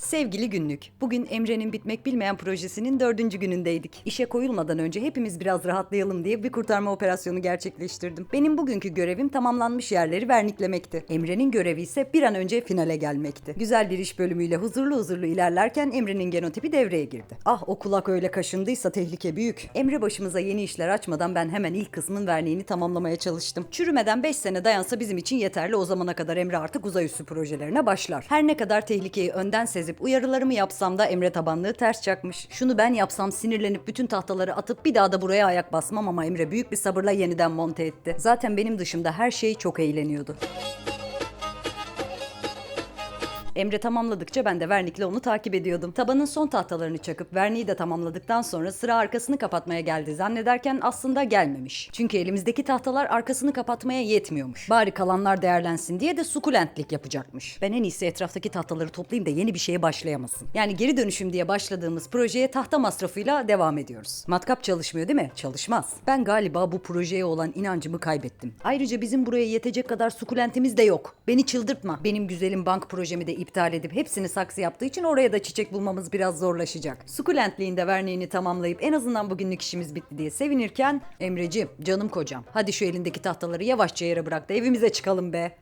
Sevgili günlük, bugün Emre'nin bitmek bilmeyen projesinin dördüncü günündeydik. İşe koyulmadan önce hepimiz biraz rahatlayalım diye bir kurtarma operasyonu gerçekleştirdim. Benim bugünkü görevim tamamlanmış yerleri verniklemekti. Emre'nin görevi ise bir an önce finale gelmekti. Güzel bir iş bölümüyle huzurlu huzurlu ilerlerken Emre'nin genotipi devreye girdi. Ah o kulak öyle kaşındıysa tehlike büyük. Emre başımıza yeni işler açmadan ben hemen ilk kısmın verniğini tamamlamaya çalıştım. Çürümeden 5 sene dayansa bizim için yeterli o zamana kadar Emre artık uzay üssü projelerine başlar. Her ne kadar tehlikeyi önden sezip uyarılarımı yapsam da Emre tabanlığı ters çakmış. Şunu ben yapsam sinirlenip bütün tahtaları atıp bir daha da buraya ayak basmam ama Emre büyük bir sabırla yeniden monte etti. Zaten benim dışımda her şey çok eğleniyordu. Emre tamamladıkça ben de vernikle onu takip ediyordum. Tabanın son tahtalarını çakıp verniği de tamamladıktan sonra sıra arkasını kapatmaya geldi zannederken aslında gelmemiş. Çünkü elimizdeki tahtalar arkasını kapatmaya yetmiyormuş. Bari kalanlar değerlensin diye de sukulentlik yapacakmış. Ben en iyisi etraftaki tahtaları toplayayım da yeni bir şeye başlayamasın. Yani geri dönüşüm diye başladığımız projeye tahta masrafıyla devam ediyoruz. Matkap çalışmıyor değil mi? Çalışmaz. Ben galiba bu projeye olan inancımı kaybettim. Ayrıca bizim buraya yetecek kadar sukulentimiz de yok. Beni çıldırtma. Benim güzelim bank projemi de iptal edip hepsini saksı yaptığı için oraya da çiçek bulmamız biraz zorlaşacak. Sukulentliğinde verniğini tamamlayıp en azından bugünlük işimiz bitti diye sevinirken Emreciğim canım kocam hadi şu elindeki tahtaları yavaşça yere bırak da evimize çıkalım be.